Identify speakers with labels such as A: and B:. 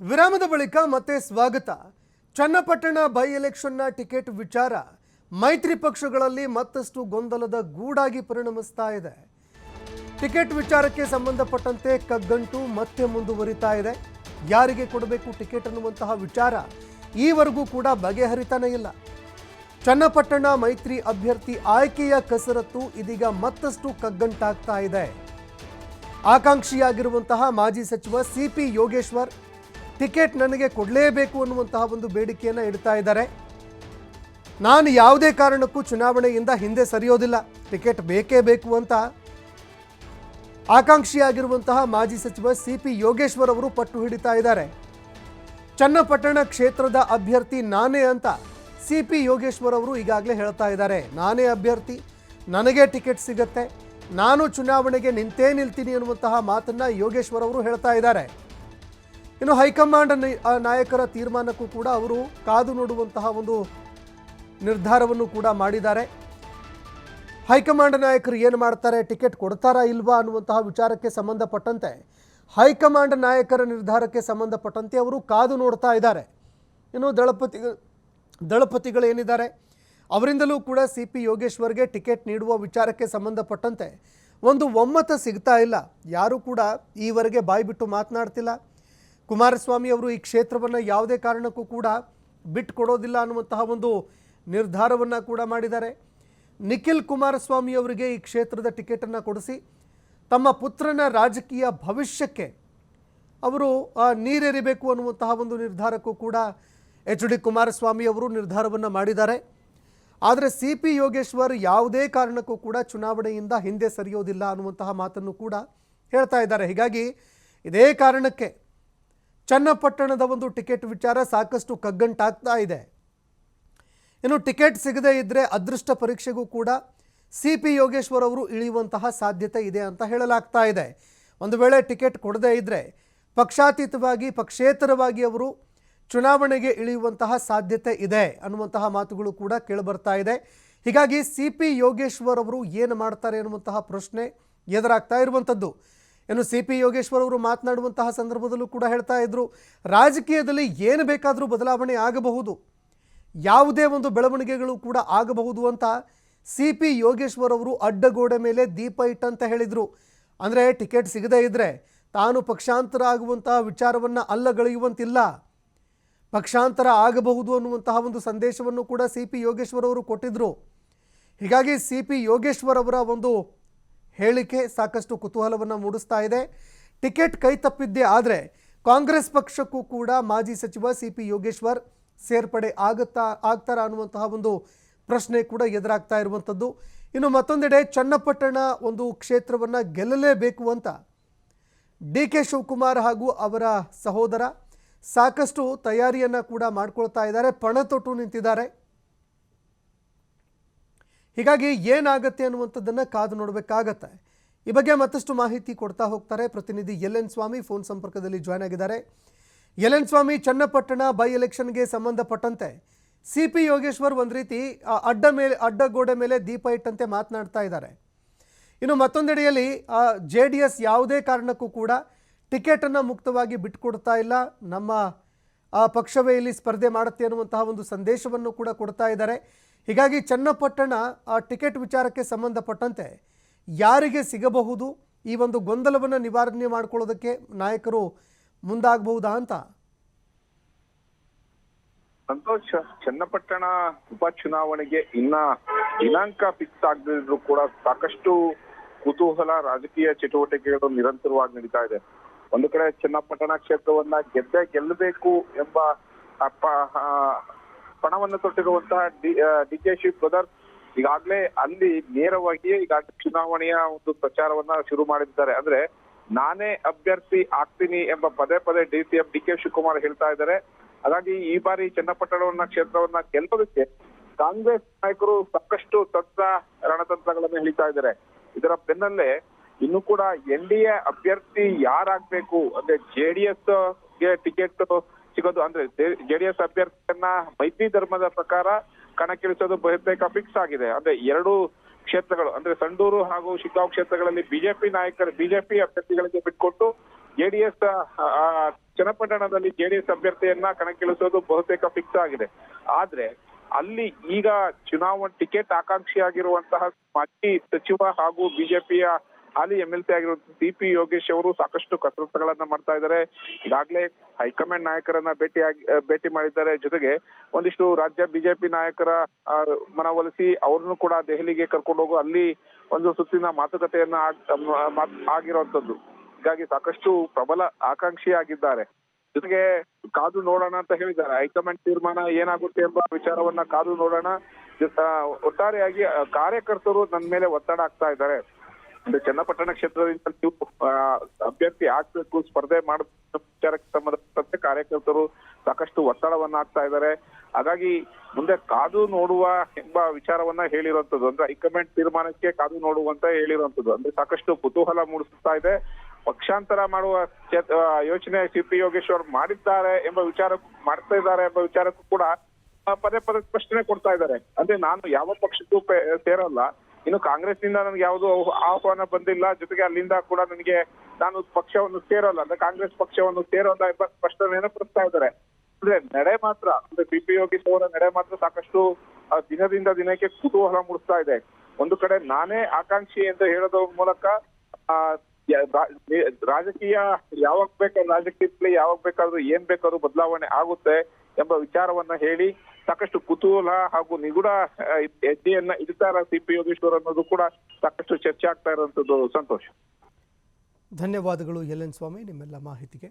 A: ವಿರಾಮದ ಬಳಿಕ ಮತ್ತೆ ಸ್ವಾಗತ. ಚನ್ನಪಟ್ಟಣ ಬೈ ಎಲೆಕ್ಷನ್ನ ಟಿಕೆಟ್ ವಿಚಾರ. ಮೈತ್ರಿ ಪಕ್ಷಗಳಲ್ಲಿ ಮತ್ತಷ್ಟು ಗೊಂದಲದ ಗೂಡಾಗಿ ಪರಿಣಮಿಸ್ತಾ ಇದೆ. ಟಿಕೆಟ್ ವಿಚಾರಕ್ಕೆ ಸಂಬಂಧಪಟ್ಟಂತೆ ಕಗ್ಗಂಟು ಮತ್ತೆ ಮುಂದುವರಿತಾ ಇದೆ. ಯಾರಿಗೆ ಕೊಡಬೇಕು ಟಿಕೆಟ್ ಅನ್ನುವಂತಹ ವಿಚಾರ ಈವರೆಗೂ ಕೂಡ ಬಗೆಹರಿತಾನೇ ಇಲ್ಲ. ಚನ್ನಪಟ್ಟಣ ಮೈತ್ರಿ ಅಭ್ಯರ್ಥಿ ಆಯ್ಕೆಯ ಕಸರತ್ತು ಇದೀಗ ಮತ್ತಷ್ಟು ಕಗ್ಗಂಟಾಗ್ತಾ ಇದೆ. ಆಕಾಂಕ್ಷಿಯಾಗಿರುವಂತಹ ಮಾಜಿ ಸಚಿವ ಸಿ ಪಿ ಯೋಗೇಶ್ವರ್ ಟಿಕೆಟ್ ನನಗೆ ಕೊಡಲೇಬೇಕು ಅನ್ನುವಂತಹ ಒಂದು ಬೇಡಿಕೆಯನ್ನು ಇಡ್ತಾ ಇದ್ದಾರೆ. ನಾನು ಯಾವುದೇ ಕಾರಣಕ್ಕೂ ಚುನಾವಣೆಯಿಂದ ಹಿಂದೆ ಸರಿಯೋದಿಲ್ಲ. ಟಿಕೆಟ್ ಬೇಕೇ ಬೇಕು ಅಂತ ಆಕಾಂಕ್ಷಿಯಾಗಿರುವಂತಹ ಮಾಜಿ ಸಚಿವ ಸಿ ಪಿ ಯೋಗೇಶ್ವರ್ ಅವರು ಪಟ್ಟು ಹಿಡಿತಾ ಇದ್ದಾರೆ. ಚನ್ನಪಟ್ಟಣ ಕ್ಷೇತ್ರದ ಅಭ್ಯರ್ಥಿ ನಾನೇ ಅಂತ ಸಿ ಪಿ ಯೋಗೇಶ್ವರ್ ಅವರು ಈಗಾಗಲೇ ಹೇಳ್ತಾ ಇದ್ದಾರೆ. ನಾನೇ ಅಭ್ಯರ್ಥಿ, ನನಗೆ ಟಿಕೆಟ್ ಸಿಗತ್ತೆ, ನಾನು ಚುನಾವಣೆಗೆ ನಿಂತೇ ನಿಲ್ತೀನಿ ಅನ್ನುವಂತಹ ಮಾತನ್ನು ಯೋಗೇಶ್ವರ್ ಅವರು ಹೇಳ್ತಾ ಇದ್ದಾರೆ. ಇನ್ನು ಹೈಕಮಾಂಡ್ ನಾಯಕರ ತೀರ್ಮಾನಕ್ಕೂ ಕೂಡ ಅವರು ಕಾದು ನೋಡುವಂತಹ ಒಂದು ನಿರ್ಧಾರವನ್ನು ಕೂಡ ಮಾಡಿದ್ದಾರೆ. ಹೈಕಮಾಂಡ್ ನಾಯಕರು ಏನು ಮಾಡ್ತಾರೆ? ಟಿಕೆಟ್ ಕೊಡ್ತಾರಾ ಇಲ್ವಾ ಅನ್ನುವಂತಹ ವಿಚಾರಕ್ಕೆ ಸಂಬಂಧಪಟ್ಟಂತೆ, ಹೈಕಮಾಂಡ್ ನಾಯಕರ ನಿರ್ಧಾರಕ್ಕೆ ಸಂಬಂಧಪಟ್ಟಂತೆ ಅವರು ಕಾದು ನೋಡ್ತಾ ಇದ್ದಾರೆ. ಇನ್ನು ದಳಪತಿ ದಳಪತಿಗಳು ಏನಿದ್ದಾರೆ? ಅವರಿಂದಲೂ ಕೂಡ ಸಿ ಪಿ ಯೋಗೇಶ್ವರ್ಗೆ ಟಿಕೆಟ್ ನೀಡುವ ವಿಚಾರಕ್ಕೆ ಸಂಬಂಧಪಟ್ಟಂತೆ ಒಂದು ಒಮ್ಮತ ಸಿಗ್ತಾ ಇಲ್ಲ. ಯಾರೂ ಕೂಡ ಈವರೆಗೆ ಬಾಯ್ಬಿಟ್ಟು ಮಾತನಾಡ್ತಿಲ್ಲ. ಕುಮಾರಸ್ವಾಮಿ ಅವರು ಈ ಕ್ಷೇತ್ರವನ್ನು ಯಾವುದೇ ಕಾರಣಕ್ಕೂ ಕೂಡ ಬಿಟ್ಟು ಕೊಡೋದಿಲ್ಲ ಅನ್ನುವಂತಹ ಒಂದು ನಿರ್ಧಾರವನ್ನು ಕೂಡ ಮಾಡಿದ್ದಾರೆ. ನಿಖಿಲ್ ಕುಮಾರಸ್ವಾಮಿ ಅವರಿಗೆ ಈ ಕ್ಷೇತ್ರದ ಟಿಕೆಟನ್ನು ಕೊಡಿಸಿ, ತಮ್ಮ ಪುತ್ರನ ರಾಜಕೀಯ ಭವಿಷ್ಯಕ್ಕೆ ಅವರು ನೀರೆರಿಬೇಕು ಅನ್ನುವಂತಹ ಒಂದು ನಿರ್ಧಾರಕ್ಕೂ ಕೂಡ ಎಚ್ ಡಿ ಕುಮಾರಸ್ವಾಮಿ ಅವರು ನಿರ್ಧಾರವನ್ನು ಮಾಡಿದ್ದಾರೆ. ಆದರೆ ಸಿ ಪಿ ಯೋಗೇಶ್ವರ್ ಯಾವುದೇ ಕಾರಣಕ್ಕೂ ಕೂಡ ಚುನಾವಣೆಯಿಂದ ಹಿಂದೆ ಸರಿಯೋದಿಲ್ಲ ಅನ್ನುವಂತಹ ಮಾತನ್ನು ಕೂಡ ಹೇಳ್ತಾ ಇದ್ದಾರೆ. ಹೀಗಾಗಿ ಇದೇ ಕಾರಣಕ್ಕೆ ಚನ್ನಪಟ್ಟಣದ ಒಂದು ಟಿಕೆಟ್ ವಿಚಾರ ಸಾಕಷ್ಟು ಕಗ್ಗಂಟಾಗ್ತಾ ಇದೆ. ಇನ್ನು ಟಿಕೆಟ್ ಸಿಗದೇ ಇದ್ದರೆ ಅದೃಷ್ಟ ಪರೀಕ್ಷೆಗೂ ಕೂಡ ಸಿ ಪಿ ಯೋಗೇಶ್ವರ್ ಅವರು ಇಳಿಯುವಂತಹ ಸಾಧ್ಯತೆ ಇದೆ ಅಂತ ಹೇಳಲಾಗ್ತಾ ಇದೆ. ಒಂದು ವೇಳೆ ಟಿಕೆಟ್ ಕೊಡದೇ ಇದ್ದರೆ ಪಕ್ಷಾತೀತವಾಗಿ, ಪಕ್ಷೇತರವಾಗಿ ಅವರು ಚುನಾವಣೆಗೆ ಇಳಿಯುವಂತಹ ಸಾಧ್ಯತೆ ಇದೆ ಅನ್ನುವಂತಹ ಮಾತುಗಳು ಕೂಡ ಕೇಳಿಬರ್ತಾ ಇದೆ. ಹೀಗಾಗಿ ಸಿ ಪಿ ಯೋಗೇಶ್ವರ್ ಅವರು ಏನು ಮಾಡ್ತಾರೆ ಅನ್ನುವಂತಹ ಪ್ರಶ್ನೆ ಎದುರಾಗ್ತಾ ಇರುವಂಥದ್ದು. ಇನ್ನು ಸಿ ಪಿ ಯೋಗೇಶ್ವರ್ ಅವರು ಮಾತನಾಡುವಂತಹ ಸಂದರ್ಭದಲ್ಲೂ ಕೂಡ ಹೇಳ್ತಾ ಇದ್ರು, ರಾಜಕೀಯದಲ್ಲಿ ಏನು ಬೇಕಾದರೂ ಬದಲಾವಣೆ ಆಗಬಹುದು, ಯಾವುದೇ ಒಂದು ಬೆಳವಣಿಗೆಗಳು ಕೂಡ ಆಗಬಹುದು ಅಂತ ಸಿ ಪಿ ಯೋಗೇಶ್ವರ್ ಅವರು ಅಡ್ಡಗೋಡೆ ಮೇಲೆ ದೀಪ ಇಟ್ಟಂತ ಹೇಳಿದರು. ಅಂದರೆ ಟಿಕೆಟ್ ಸಿಗದೇ ಇದ್ದರೆ ತಾನು ಪಕ್ಷಾಂತರ ಆಗುವಂತಹ ವಿಚಾರವನ್ನು ಅಲ್ಲಗಳೆಯುವಂತಿಲ್ಲ. ಪಕ್ಷಾಂತರ ಆಗಬಹುದು ಅನ್ನುವಂತಹ ಒಂದು ಸಂದೇಶವನ್ನು ಕೂಡ ಸಿ ಪಿ ಯೋಗೇಶ್ವರ್ ಅವರು ಕೊಟ್ಟಿದ್ದರು ಹೀಗಾಗಿ ಸಿ ಪಿ ಯೋಗೇಶ್ವರ್ ಅವರ ಒಂದು ಹೇಳಿಕೆ ಸಾಕಷ್ಟು ಕುತೂಹಲವನ್ನು ಮೂಡಿಸ್ತಾ ಇದೆ. ಟಿಕೆಟ್ ಕೈ ತಪ್ಪಿದ್ದೆ ಆದರೆ ಕಾಂಗ್ರೆಸ್ ಪಕ್ಷಕ್ಕೂ ಕೂಡ ಮಾಜಿ ಸಚಿವ ಸಿ ಪಿ ಯೋಗೇಶ್ವರ್ ಸೇರ್ಪಡೆ ಆಗುತ್ತಾ, ಆಗ್ತಾರಾ ಅನ್ನುವಂತಹ ಒಂದು ಪ್ರಶ್ನೆ ಕೂಡ ಎದುರಾಗ್ತಾ ಇರುವಂಥದ್ದು. ಇನ್ನು ಮತ್ತೊಂದೆಡೆ ಚನ್ನಪಟ್ಟಣ ಒಂದು ಕ್ಷೇತ್ರವನ್ನು ಗೆಲ್ಲಲೇಬೇಕು ಅಂತ ಡಿ ಕೆ ಶಿವಕುಮಾರ್ ಹಾಗೂ ಅವರ ಸಹೋದರ ಸಾಕಷ್ಟು ತಯಾರಿಯನ್ನು ಕೂಡ ಮಾಡ್ಕೊಳ್ತಾ ಇದ್ದಾರೆ. ಪಣ ತೊಟ್ಟು ನಿಂತಿದ್ದಾರೆ. ಹೀಗಾಗಿ ಏನಾಗುತ್ತೆ ಅನ್ನುವಂಥದ್ದನ್ನು ಕಾದು ನೋಡಬೇಕಾಗತ್ತೆ. ಈ ಬಗ್ಗೆ ಮತ್ತಷ್ಟು ಮಾಹಿತಿ ಕೊಡ್ತಾ ಹೋಗ್ತಾರೆ ಪ್ರತಿನಿಧಿ ಎಲ್ ಎನ್ ಸ್ವಾಮಿ ಫೋನ್ ಸಂಪರ್ಕದಲ್ಲಿ ಜಾಯ್ನ್ ಆಗಿದ್ದಾರೆ. L N Swamy Channapatna by ಎಲೆಕ್ಷನ್ಗೆ ಸಂಬಂಧಪಟ್ಟಂತೆ ಸಿ ಪಿ ಯೋಗೇಶ್ವರ್ ಒಂದು ರೀತಿ ಅಡ್ಡ ಮೇಲೆ ಅಡ್ಡಗೋಡೆ ಮೇಲೆ ದೀಪ ಇಟ್ಟಂತೆ ಮಾತನಾಡ್ತಾ ಇದ್ದಾರೆ. ಇನ್ನು ಮತ್ತೊಂದೆಡೆಯಲ್ಲಿ ಜೆ ಡಿ ಎಸ್ ಯಾವುದೇ ಕಾರಣಕ್ಕೂ ಕೂಡ ಟಿಕೆಟನ್ನು ಮುಕ್ತವಾಗಿ ಬಿಟ್ಕೊಡ್ತಾ ಇಲ್ಲ. ನಮ್ಮ ಆ, ಪಕ್ಷವೇ ಇಲ್ಲಿ ಸ್ಪರ್ಧೆ ಮಾಡುತ್ತೆ ಅನ್ನುವಂತಹ ಒಂದು ಸಂದೇಶವನ್ನು ಕೂಡ ಕೊಡ್ತಾ ಇದ್ದಾರೆ. ಹೀಗಾಗಿ ಚನ್ನಪಟ್ಟಣ ಆ ಟಿಕೆಟ್ ವಿಚಾರಕ್ಕೆ ಸಂಬಂಧಪಟ್ಟಂತೆ ಯಾರಿಗೆ ಸಿಗಬಹುದು ಈ ಒಂದು ಗೊಂದಲವನ್ನು ನಿವಾರಣೆ ಮಾಡಿಕೊಳ್ಳೋದಕ್ಕೆ ನಾಯಕರು ಮುಂದಾಗಬಹುದಾ ಅಂತ?
B: ಸಂತೋಷ್, ಚನ್ನಪಟ್ಟಣ ಉಪಚುನಾವಣೆಗೆ ಇನ್ನ ದಿನಾಂಕ ಫಿಕ್ಸ್ ಆಗದಿದ್ರು ಕೂಡ ಸಾಕಷ್ಟು ಕುತೂಹಲ, ರಾಜಕೀಯ ಚಟುವಟಿಕೆಗಳು ನಿರಂತರವಾಗಿ ನಡೀತಾ ಇದೆ. ಒಂದು ಕಡೆ ಚನ್ನಪಟ್ಟಣ ಕ್ಷೇತ್ರವನ್ನ ಗೆದ್ದೇ ಗೆಲ್ಲಬೇಕು ಎಂಬ ಅಪ್ಪ ಪಣವನ್ನು ತೊಟ್ಟಿರುವಂತಹ ಡಿ ಕೆ ಶಿವ್ ಬ್ರದರ್ ಈಗಾಗ್ಲೇ ಅಲ್ಲಿ ನೇರವಾಗಿ ಈಗಾಗಲೇ ಚುನಾವಣೆಯ ಒಂದು ಪ್ರಚಾರವನ್ನ ಶುರು ಮಾಡಿದ್ದಾರೆ. ಅಂದ್ರೆ ನಾನೇ ಅಭ್ಯರ್ಥಿ ಆಗ್ತೀನಿ ಎಂಬ ಪದೇ ಪದೇ D C M D K Shivakumar ಹೇಳ್ತಾ ಇದ್ದಾರೆ. ಹಾಗಾಗಿ ಈ ಬಾರಿ ಚನ್ನಪಟ್ಟಣವನ್ನ ಕ್ಷೇತ್ರವನ್ನ ಗೆಲ್ಲೋದಕ್ಕೆ ಕಾಂಗ್ರೆಸ್ ನಾಯಕರು ಸಾಕಷ್ಟು ತಂತ್ರ ರಣತಂತ್ರಗಳನ್ನು ಹೇಳ್ತಾ ಇದ್ದಾರೆ. ಇದರ ಬೆನ್ನಲ್ಲೇ ಇನ್ನು ಕೂಡ ಎನ್ ಡಿ ಎ ಅಭ್ಯರ್ಥಿ ಯಾರಾಗ್ಬೇಕು ಅಂದ್ರೆ ಜೆಡಿಎಸ್ಗೆ ಟಿಕೆಟ್ ಸಿಗೋದು ಅಂದ್ರೆ ಜೆಡಿಎಸ್ ಅಭ್ಯರ್ಥಿಯನ್ನ ಮೈತ್ರಿ ಧರ್ಮದ ಪ್ರಕಾರ ಕಣಕ್ಕಿಳಿಸೋದು ಬಹುತೇಕ ಫಿಕ್ಸ್ ಆಗಿದೆ. ಅಂದ್ರೆ ಎರಡು ಕ್ಷೇತ್ರಗಳು, ಅಂದ್ರೆ ಸಂಡೂರು ಹಾಗೂ ಶಿಗ್ಗಾಂವ್ ಕ್ಷೇತ್ರಗಳಲ್ಲಿ ಬಿಜೆಪಿ ನಾಯಕರು, ಬಿಜೆಪಿ ಅಭ್ಯರ್ಥಿಗಳಿಗೆ ಬಿಟ್ಕೊಟ್ಟು ಜೆಡಿಎಸ್ ಚನ್ನಪಟ್ಟಣದಲ್ಲಿ ಜೆಡಿಎಸ್ ಅಭ್ಯರ್ಥಿಯನ್ನ ಕಣಕ್ಕಿಳಿಸೋದು ಬಹುತೇಕ ಫಿಕ್ಸ್ ಆಗಿದೆ. ಆದ್ರೆ ಅಲ್ಲಿ ಈಗ ಚುನಾವಣಾ ಟಿಕೆಟ್ ಆಕಾಂಕ್ಷಿಯಾಗಿರುವಂತಹ ಮಾಜಿ ಸಚಿವ ಹಾಗೂ ಬಿಜೆಪಿಯ ಹಾಲಿ ಎಂ ಎಲ್ ಸಿ ಆಗಿರುವಂತಹ ಸಿ ಪಿ ಯೋಗೇಶ್ ಅವರು ಸಾಕಷ್ಟು ಕಸರತ್ತುಗಳನ್ನ ಮಾಡ್ತಾ ಇದ್ದಾರೆ. ಈಗಾಗಲೇ ಹೈಕಮಾಂಡ್ ನಾಯಕರನ್ನ ಭೇಟಿ ಭೇಟಿ ಮಾಡಿದ್ದಾರೆ. ಜೊತೆಗೆ ಒಂದಿಷ್ಟು ರಾಜ್ಯ ಬಿಜೆಪಿ ನಾಯಕರ ಮನವೊಲಿಸಿ ಅವ್ರನ್ನು ಕೂಡ ದೆಹಲಿಗೆ ಕರ್ಕೊಂಡು ಹೋಗು. ಅಲ್ಲಿ ಒಂದು ಸುತ್ತಿನ ಮಾತುಕತೆಯನ್ನ ಆಗಿರುವಂತದ್ದು ಹೀಗಾಗಿ ಸಾಕಷ್ಟು ಪ್ರಬಲ ಆಕಾಂಕ್ಷಿಯಾಗಿದ್ದಾರೆ. ಜೊತೆಗೆ ಕಾದು ನೋಡೋಣ ಅಂತ ಹೇಳಿದ್ದಾರೆ. ಹೈಕಮಾಂಡ್ ತೀರ್ಮಾನ ಏನಾಗುತ್ತೆ ಎಂಬ ವಿಚಾರವನ್ನ ಕಾದು ನೋಡೋಣ. ಒಟ್ಟಾರೆಯಾಗಿ ಕಾರ್ಯಕರ್ತರು ನನ್ನ ಮೇಲೆ ಒತ್ತಡ ಆಗ್ತಾ ಇದ್ದಾರೆ. ಅಂದ್ರೆ ಚನ್ನಪಟ್ಟಣ ಕ್ಷೇತ್ರದಿಂದ ನೀವು ಅಭ್ಯರ್ಥಿ ಆಗ್ಬೇಕು, ಸ್ಪರ್ಧೆ ಮಾಡಬೇಕು ವಿಚಾರಕ್ಕೆ ಸಂಬಂಧಪಟ್ಟಂತೆ ಕಾರ್ಯಕರ್ತರು ಸಾಕಷ್ಟು ಒತ್ತಡವನ್ನ ಹಾಕ್ತಾ ಇದ್ದಾರೆ. ಹಾಗಾಗಿ ಮುಂದೆ ಕಾದು ನೋಡುವ ಎಂಬ ವಿಚಾರವನ್ನ ಹೇಳಿರುವಂತದ್ದು. ಅಂದ್ರೆ ಹೈಕಮಾಂಡ್ ತೀರ್ಮಾನಕ್ಕೆ ಕಾದು ನೋಡುವಂತ ಹೇಳಿರುವಂತದ್ದು. ಅಂದ್ರೆ ಸಾಕಷ್ಟು ಕುತೂಹಲ ಮೂಡಿಸ್ತಾ ಇದೆ. ಪಕ್ಷಾಂತರ ಮಾಡುವ ಯೋಚನೆ ಸಿ ಪಿ ಯೋಗೇಶ್ವರ್ ಮಾಡಿದ್ದಾರೆ ಎಂಬ ವಿಚಾರ, ಮಾಡ್ತಾ ಇದ್ದಾರೆ ಎಂಬ ವಿಚಾರಕ್ಕೂ ಕೂಡ ಪದೇ ಪದೇ ಸ್ಪಷ್ಟನೆ ಕೊಡ್ತಾ ಇದ್ದಾರೆ. ಅಂದ್ರೆ ನಾನು ಯಾವ ಪಕ್ಷಕ್ಕೂ ಸೇರಲ್ಲ. ಇನ್ನು ಕಾಂಗ್ರೆಸ್ನಿಂದ ನನಗೆ ಯಾವುದು ಆಹ್ವಾನ ಬಂದಿಲ್ಲ. ಜೊತೆಗೆ ಅಲ್ಲಿಂದ ಕೂಡ ನನಗೆ ನಾನು ಪಕ್ಷವನ್ನು ಸೇರೋಲ್ಲ. ಅಂದ್ರೆ ಕಾಂಗ್ರೆಸ್ ಪಕ್ಷವನ್ನು ಸೇರೋಲ್ಲ ಎಂಬ ಸ್ಪಷ್ಟ ನೆನಪಿಸ್ತಾ ಇದ್ದಾರೆ. ಅಂದ್ರೆ ನಡೆ ಮಾತ್ರ. ಅಂದ್ರೆ ಬಿ ಪಿ ಯೋಗೀಶ್ ಅವರ ನಡೆ ಮಾತ್ರ ಸಾಕಷ್ಟು ದಿನದಿಂದ ದಿನಕ್ಕೆ ಕುತೂಹಲ ಮೂಡಿಸ್ತಾ ಇದೆ. ಒಂದು ಕಡೆ ನಾನೇ ಆಕಾಂಕ್ಷಿ ಅಂತ ಹೇಳೋದ್ರ ಮೂಲಕ ಆ, ರಾಜಕೀಯ ಯಾವಾಗ ಬೇಕಾದ್ರೂ ರಾಜಕೀಯದಲ್ಲಿ ಯಾವಾಗ ಬೇಕಾದ್ರೂ ಏನ್ ಬೇಕಾದ್ರೂ ಬದಲಾವಣೆ ಆಗುತ್ತೆ ಎಂಬ ವಿಚಾರವನ್ನ ಹೇಳಿ ಸಾಕಷ್ಟು ಕುತೂಹಲ ಹಾಗೂ ನಿಗೂಢ ಹೆಜ್ಜೆಯನ್ನ ಇಡ್ತಾರ ಸಿ ಪಿ ಯೋಗೇಶ್ವರ್ ಅನ್ನೋದು ಕೂಡ ಸಾಕಷ್ಟು ಚರ್ಚೆ ಆಗ್ತಾ ಇರುವಂತದ್ದು ಸಂತೋಷ.
A: ಧನ್ಯವಾದಗಳು ಎಲ್ ಎನ್ ಸ್ವಾಮಿ, ನಿಮ್ಮೆಲ್ಲ ಮಾಹಿತಿಗೆ.